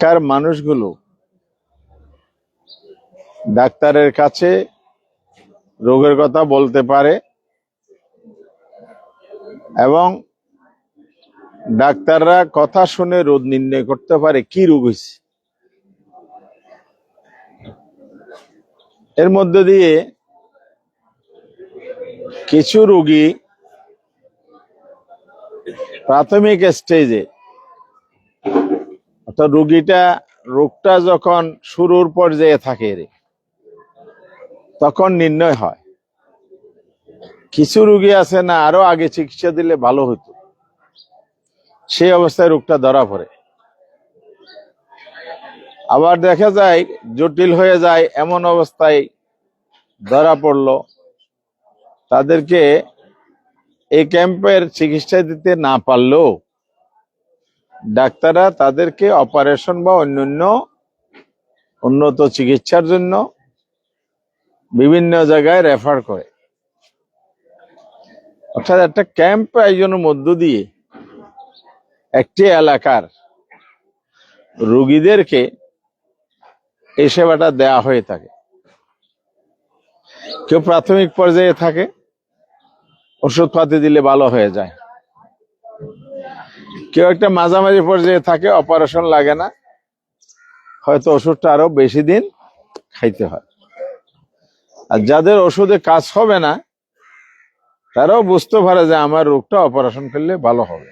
কার মানুষগুলো ডাক্তারের কাছে রোগের কথা বলতে পারে এবং ডাক্তাররা কথা শুনে রোগ নির্ণয় করতে পারে কি রোগ হয়েছে। এর মধ্যে দিয়ে কিছু রোগী প্রাথমিক স্টেজে অর্থাৎ রোগীটা, রোগটা যখন শুরুর পর্যায়ে থাকে রে, তখন নির্ণয় হয়। কিছু রুগী আছে না, আরও আগে চিকিৎসা দিলে ভালো হতো। সেই অবস্থায় রোগটা ধরা পড়ে। আবার দেখা যায়, জটিল হয়ে যায়, এমন অবস্থায় ধরা পড়ল। তাদেরকে এই ক্যাম্পের চিকিৎসা দিতে না পারলেও ডাক্তাররা তাদেরকে অপারেশন বা অন্যান্য উন্নত চিকিৎসার জন্য বিভিন্ন জায়গায় রেফার করে। অর্থাৎ একটা ক্যাম্প আয়োজনের মধ্য দিয়ে একটি এলাকার রুগীদেরকে এই সেবাটা দেয়া হয়ে থাকে। কেউ প্রাথমিক পর্যায়ে থাকে ওষুধ পাতি দিলে ভালো হয়ে যায়। কেউ একটা মাঝামাঝি পর্যায়ে থাকে অপারেশন লাগে না। হয়তো ওষুধটা আরও বেশি দিন খাইতে হয়। আর যাদের ওষুধে কাজ হবে না, তারাও বুঝতে পারে যে আমার রোগটা অপারেশন করলে ভালো হবে।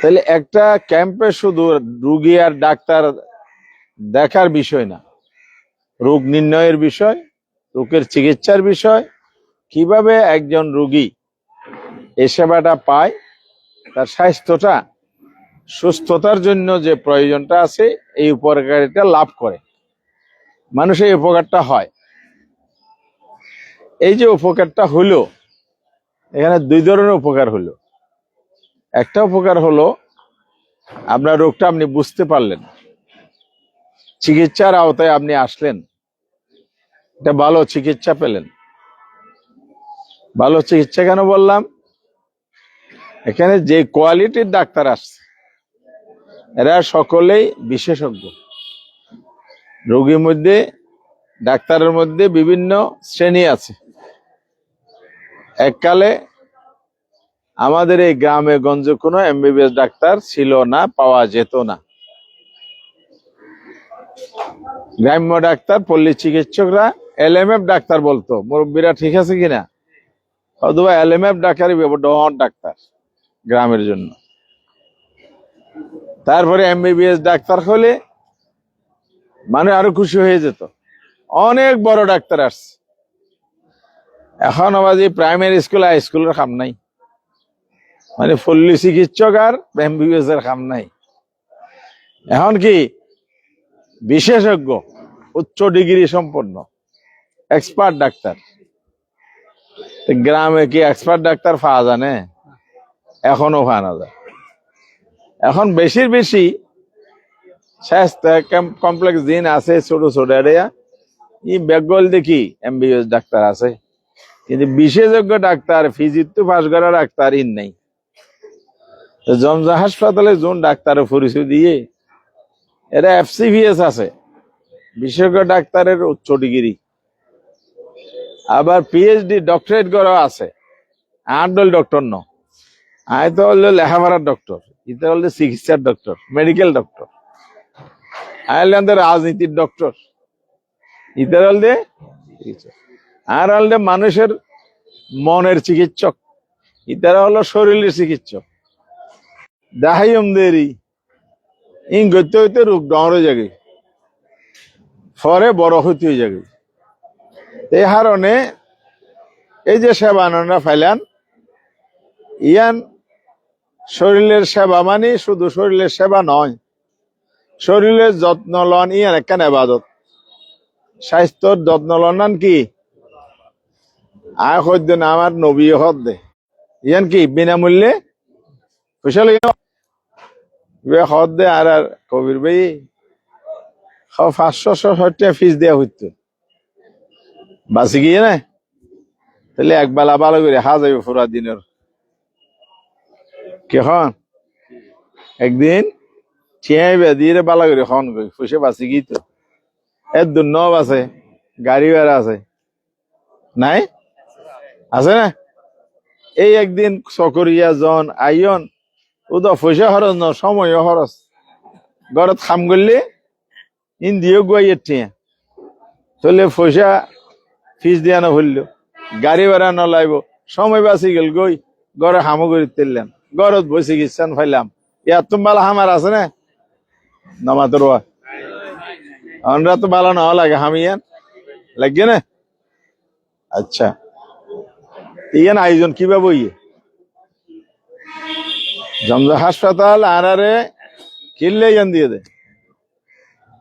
তাহলে একটা ক্যাম্পে শুধু রুগী আর ডাক্তার দেখার বিষয় না, রোগ নির্ণয়ের বিষয়, রোগের চিকিৎসার বিষয়, কীভাবে একজন রুগী এ সেবাটা পায় তার স্বাস্থ্যটা সুস্থতার জন্য যে প্রয়োজনটা আছে, এই উপকারিতা লাভ করে। মানুষের উপকারটা হয়। এই যে উপকারটা হলো, এখানে দুই ধরনের উপকার হলো। একটা উপকার হলো, আপনার রোগটা আপনি বুঝতে পারলেন। চিকিৎসার আওতায় আপনি আসলেন। একটা ভালো চিকিৎসা পেলেন। ভালো চিকিৎসা কেন বললাম? এখানে যে কোয়ালিটির ডাক্তার আসছে, এরা সকলেই বিশেষজ্ঞ। রোগীর মধ্যে, ডাক্তারের মধ্যে বিভিন্ন শ্রেণি আছে। এককালে আমাদের এই গ্রামে, গঞ্জে কোনো এমবিবিএস ডাক্তার ছিল না, পাওয়া যেত না। গ্রাম্য ডাক্তার, পল্লী চিকিৎসকরা এলএমএফ ডাক্তার বলতো, মুরব্বীরা ঠিক আছে কিনা? অথবা এলএমএফ ডাক্তারই ডাক্তার। গ্রামের জন্য। তারপরে এমবিবিএস ডাক্তার হলে মানে আরও খুশি হয়ে যেত। অনেক বড় ডাক্তার আসছে। এখন আবার যে প্রাইমারি স্কুল হাই স্কুলের খাম নাই। মানে পল্লী চিকিৎসক আর এমবিবিএস এর খাম নাই। এখন কি বিশেষজ্ঞ, উচ্চ ডিগ্রি সম্পন্ন এক্সপার্ট ডাক্তার। গ্রামে কি এক্সপার্ট ডাক্তার পাওয়া জানে এখনও পাওয়া যায় এখন বেশির বেশি স্বাস্থ্য কমপ্লেক্স দিন আছে, ছোট ছোট এরিয়া ই বেগল দেখি এমবিবিএস ডাক্তার আছে। কিন্তু বিশেষজ্ঞ ডাক্তার ফিজিত পাশ করা ডাক্তার ইন নাই। জমজা হাসপাতালে যোন ডাক্তারের পরিচয় দিয়ে, এরা এফসিভিএস আছে। বিশেষজ্ঞ ডাক্তারের উচ্চ ডিগ্রি। আবার পিএইচডি ডক্টরেট করা আছে। আন্ডল ডক্টর ন। আয় তো হলো লেখাপড়ার ডক্টর ইতে হলে চিকিৎসার ডক্টর মেডিকেল ডক্টর আয়ারল্যান্ডের রাজনীতির ডক্টর ইতার হলদে আর হলদে মানুষের মনের চিকিৎসক ইতারা হলো শরীরের চিকিৎসক। দাহাইম দেরি ইং গতি হইতে রোগ ডরে যাবে ফরে বড় হইতে যাবে এই হারণে এই যে সেবা আনন্দা ফাইলান ইয়ান শরীরের সেবা মানে শুধু শরীরের সেবা নয়। শরীরের যত্ন লন ইয়ান একখান এবাদত? স্বাস্থ্যর যত্ন লন কি? আয় হদ্য না আমার নবী হদ দে। ইয়ান কি, বিনামূল্যে? পয়সা হদ দে, আর আর কবির ভাই পাঁচশো ছয়টা ফিস দেওয়া হইতো। বাসি গিয়ে না? তাহলে একবেলা ভালো করে হা যাবে পুরা দিনের। কেখন একদিন ঠিয়াই বে দিয়ে বালা করে খন গই ফুসে বাঁচি গই তো? এর দুর্নব আছে, গাড়ি ভাড়া আছে। নাই? আছে না? এই একদিন চকরিয়া জন আইন ওদা পয়সা খরচ ন সময় খরচ। ঘরত খাম করলে ইন্দিও গুয়াইয়ের টিয়া। তাহলে পয়সা ফিস দিয়া না ভরল গাড়ি ভাড়া নলাইব। সময় বাঁচি গেল গই ঘরে হামো করে তেললাম ঘরত বসে গেছেন ফাইলাম তুমি বালা হামার আছে না? নামা তোর আমরা তো ভালো না লাগে হামিয়ান লাগবে না? আচ্ছা। ইয়ান আয়োজন কি কীভাবে ইয়ে জমজা হাসপাতাল আনারে কিনলে ইয়ান দিয়ে দে?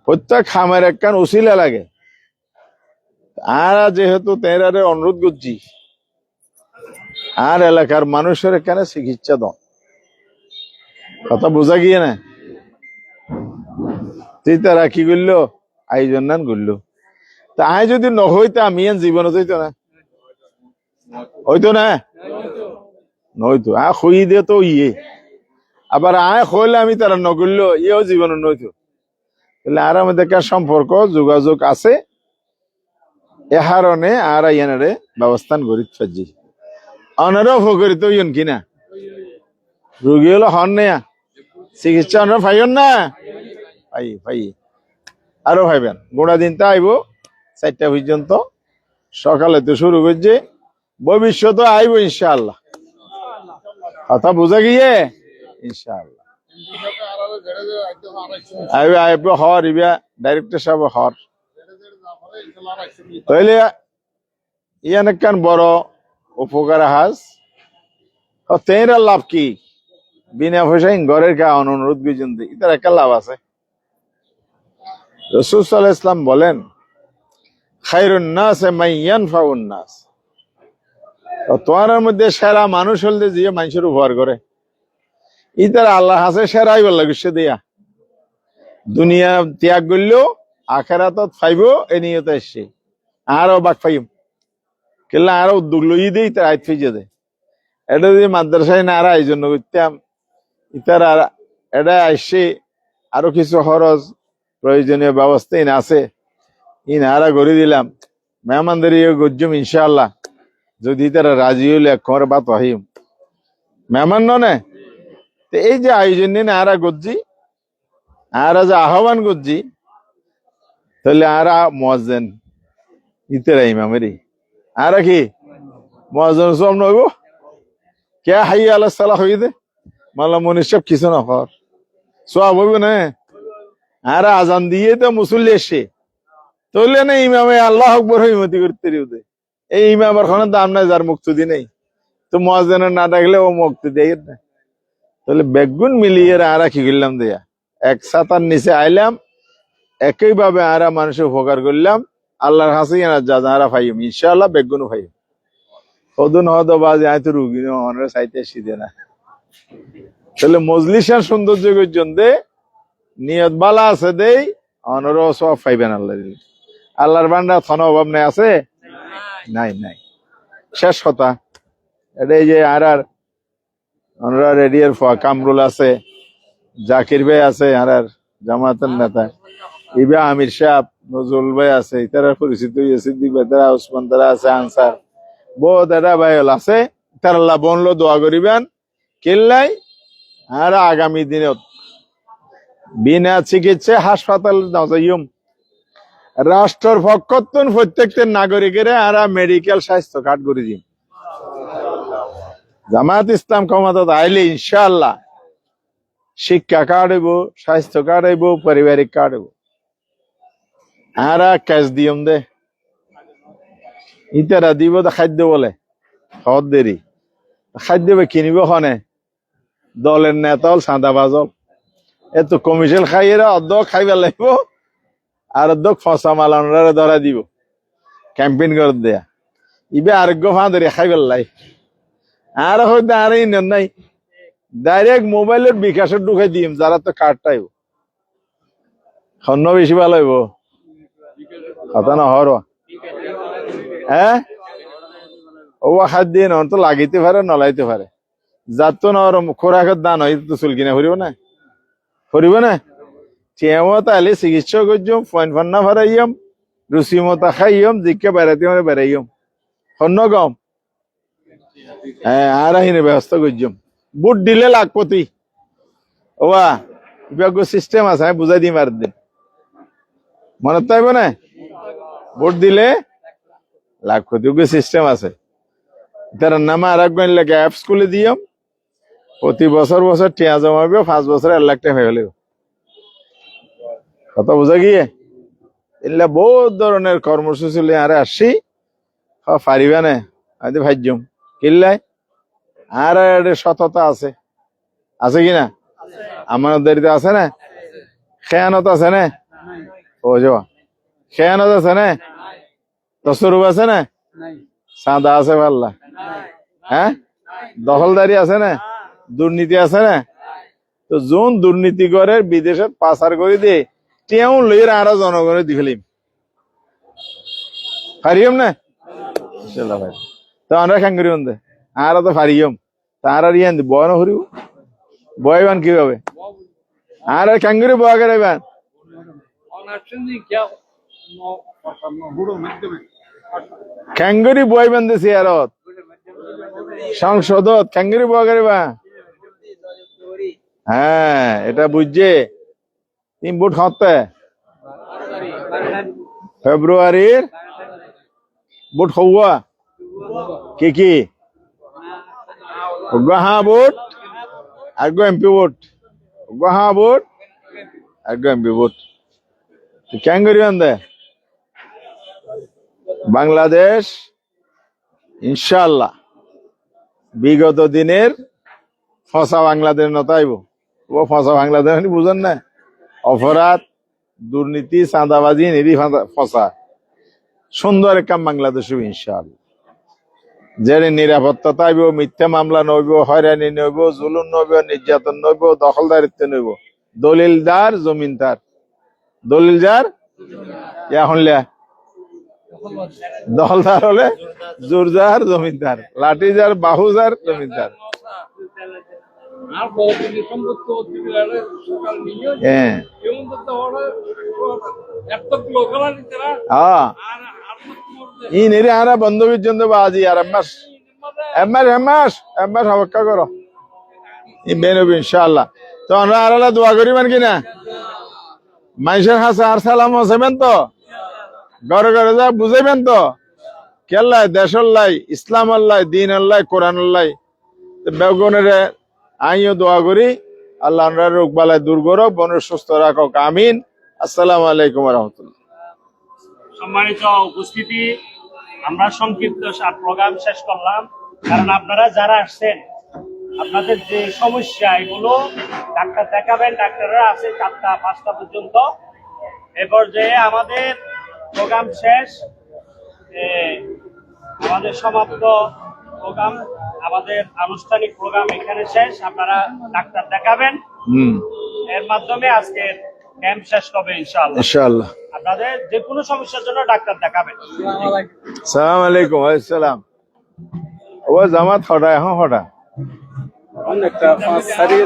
প্রত্যেক খামের একখান উসিলা লাগে। আর যেহেতু তেরারে অনুরোধ করছি আর এলাকার মানুষের এখানে চিকিৎসা দাও কথা বোঝা গিয়ে না? তুই তারা কি করল আয়োজন নান করল তা আয় যদি নহইতে আমি জীবনে হইতো না? হইতো না? নইতো আ খই দিয়ে তো ইয়ে। আবার আয় হইলে আমি তারা নগরলো ইয়েও জীবনে নইতো তাহলে আর আমাদের সম্পর্ক যোগাযোগ আছে। এ হারণে আর ইয়ানারে ব্যবস্থান করি ফাজি অনারও ফকরি তো ইয়ন কিনা রুগী হলো হন নেয়া চিকিৎসা অনার ফাইন না? পাই পাই আরও ভাইবেন। গোড়া দিন তা আইব, চারটা পর্যন্ত। সকালে তো শুরু করছে, ভবিষ্যৎ আইব ইনশাআল্লাহ। কথা বুঝা গিয়ে? ইনশাআল্লাহ। আইব হর ইবা, ডাইরেক্টর সাহেব হর তাইলে, ইয়ান একখান বড় উপকার হাস। তেরা লাভ কি? বিনা পয়সায় ঘরের কা অনুরোধ গুজন ইতার একটা লাভ আছে। রসুল ইসলাম বলেন তোমার মধ্যে সেরা মানুষ হলে যে মানুষের উপহার করে। ইতার আল্লাহ হাসে সেরাই বল সে দিয়া। দুনিয়া ত্যাগ করলেও আখেরাতত ফাইব, এ নিয়ত এসছে আরও বাক ফাইম। কেলা আরও উদ্যোগ লই দেই তার আইত ফিজে দে এটা যদি মাদ্রাসায় না আর জন্য করতাম ইতার এটা আসছে আরও কিছু খরচ প্রয়োজনীয় ব্যবস্থা ইন আছে। ইন আরা করে দিলাম। মেহমানদের গজ্জম ইনশাআল্লাহ। যদি তারা রাজি হইলে একবার বাত আহিম মেহমান ননে? তো এই যে আয়োজন নিয়ে আরা গজ্জি আরা যে আহ্বান করছি তাহলে আরা মজেন ইতেরা ইমামেরই। আরা কি? মজন সব নইব? কে হাই আল্লাহ সালা হই দে। মাল্লা মনির সব কিছু না হর সব হইব না। আর আজান দিয়ে তো মুসল্লি এসে। তাহলে না ইমামে আল্লাহ আকবর হিমতি করতে রিউদে এই ইমামের খানে দাম নাই, যার মুক্তি নেই। তো মজেনের না ডাকলে ও মুক্তি দেয় না। তাহলে বেগুন মিলিয়ে আরা কি করলাম দেয়া। এক সাতার নিচে আইলাম একই ভাবে আরা মানুষের উপকার করলাম। আল্লাহর হাসি যা যারা ফাইম ইনশাআল্লাহ বেগুন ফাইম সদন হদ বাজে, আয় তো রুগী অনেক সাইতে সিদে না তাহলে মজলিসার সৌন্দর্য জন্য নিয়ত বালা আছে দেই অনর সব ফাইবেন আল্লাহ আল্লাহর বান্ডা থন অভাব নাই আছে? নাই নাই। শেষ কথা। এটা এই যে আর আর অনরা রেডিয়ার কামরুল আছে, জাকির ভাই আছে, আর আর জামাতের নেতা। ইবা আমির সাহ নজরুল ভাই আছে, তারা পরিচিত হইয়া সিদ্দিক ভাই, তারা উসমান তারা আছে আনসার। বহুত এটা ভাই আছে, তারা আল্লাহ বনলো দোয়া করিবেন। কেল্লাই আর আগামী দিনত বিনা চিকিৎসা হাসপাতাল নজাইম রাষ্ট্রের পক্ষত্বন প্রত্যেকটা নাগরিকের আর মেডিকেল স্বাস্থ্য কার্ড করে দিম। জামাত ইসলাম ক্ষমতা আইলে ইনশাআল্লাহ শিক্ষা কার্ড হইব, স্বাস্থ্য কার্ড হইব, পারিবারিক কার্ড হইব। আর ক্যাশ দিয়ম দে। ইতারা দিব খাদ্য বলে। হদ দেরি। খাদ্য কিনিব খনে দলের নেতা হল সাদা বাজল এত কমিশন খাইয়েরা অর্ধ খাইবার লাগব, আর অর্ধ ফসা মালানোরা ধরা দিব। ক্যাম্পেইন করে দেয়া। ইবে আরোগ্য ফাঁদরে খাইবার লাই। আর হয়তো আর ইন নাই। ডাইরেক্ট মোবাইলের বিকাশে ঢুকাই দিম, যারা তো কার্ডটাই খন্ন বেশি ভালো হইব। কথা না হর হ্যাঁ? ও হাত দিয়ে নন তো লাগাইতে পারে, নলাইতে পারে। যার তো নরম খোরাকের দান হয় তো চুল কিনা করিব না? করিব না? টিয়ামো তাহলে চিকিৎসা করছম ফয়েন ফান্না ফারাইয়াম রুচি মতো খাইয়াম জিকে বেড়াতে মানে বেড়াইয়াম হন্য গম হ্যাঁ আর আহিনে ব্যবস্থা করছম বুট দিলে লাখপতি। ওবা বিজ্ঞ সিস্টেম আছে, আমি বুঝাই দিম আর দিন মনে তাইব না? ভোট দিলে লাখপতি সিস্টেম আছে। তার নামে আর একবার লেগে অ্যাপস খুলে দিয়াম। প্রতি বছর বছর টিয়া জমাবে পাঁচ বছর এক লাখ টাকা হয়ে গেল। কত বোঝা গিয়ে? এগুলা বহুত ধরনের কর্মসূচি আরে আসছি। পারিবা না? আমি ভাজ্যম কিল্লাই আর সততা আছে। আছে কি না? আমাদের আছে না? খেয়ানত আছে না? ও যাওয়া খেয়ানত আছে না? তসরুপ আছে না? সাদা আছে পাল্লা। হ্যাঁ দখলদারি আছে না? দুর্নীতি আছে না? তো যোন দুর্নীতি করে বিদেশত পাচার করে দিয়ে তেওঁ লইয়ের আরও জনগণের দি ফেলিম ফারিয়ম না? তো আমরা খান করি দে আর তো ফারিয়ম। তার আর ইয়ান বয় না হরিব? বয়বান কীভাবে? আর আর খান করি বয় করে বান। খ্যাঙ্গুরি বই বান্ধে চেয়ারত সংসদত খ্যাঙ্গুরি বয় করে হ্যাঁ এটা বুঝছে? তিন বুট হতে ফেব্রুয়ারির বুট হওয়া কি কি? গাহা বুট আগ এমপি বুট। গাহা বুট আগ এমপি বুট। কেন করি দে বাংলাদেশ ইনশাল্লাহ বিগত দিনের ফসা বাংলাদেশ নতাইব। ও ফসা বাংলাদেশ আপনি বুঝেন না। অপরাধ, দুর্নীতি, চাঁদাবাজি নিরি ফসা। সুন্দর কাম বাংলাদেশ ইনশাআল্লাহ। যে নিরাপত্তা তাইব মিথ্যা মামলা নইব, হয়রানি নইব, জুলুম নইব, নির্যাতন নইব, দখলদারিত্ব নইব। দলিলদার, জমিনদার। দলিলদার? এখন লিয়া দখলদার হলে জোরদার, জমিনদার। লাঠিজার, বাহুজার, জমিনদার। আর সকাল নিয়ে হ্যাঁ। আর আর আরা আর করো। ইনশাআল্লাহ। তো আমরা আরালা দোয়া করিবেন কিনা মানুষের কাছে আর সালাম হসেবেন তো? ঘরে ঘরে যা বুঝাইবেন তো? কেল্লাই দেশের লাই ইসলাম আল্লাহ বেগুনের আইও দোয়া করি। আল্লাহ রোগ বালাই দূর করো বনের সুস্থ রাখো আমিন। আসসালামু আলাইকুম রহমতুল্লাহ। সম্মানিত উপস্থিতি, আমরা সংক্ষিপ্ত প্রোগ্রাম শেষ করলাম। কারণ আপনারা যারা আসছেন, আপনাদের যে সমস্যা এগুলো ডাক্তার দেখাবেন, ডাক্তাররা আছে চারটা পাঁচটা পর্যন্ত। এ পর্যায়ে আমাদের প্রোগ্রাম শেষ। আমাদের সমাপ্ত প্রোগ্রাম আমাদের আনুষ্ঠানিক প্রোগ্রাম এখানে শেষ। আপনারা ডাক্তার দেখাবেন। হম। এর মাধ্যমে আজকে ক্যাম্প শেষ হবে ইনশাআল্লাহ। ইনশাআল্লাহ। আপনাদের যে কোনো সমস্যার জন্য ডাক্তার দেখাবেন। সালাম আলাইকুম আসসালাম ও জামাত হঠাৎ এখন হঠাৎ। অনেকটা পাঁচ সারিয়ে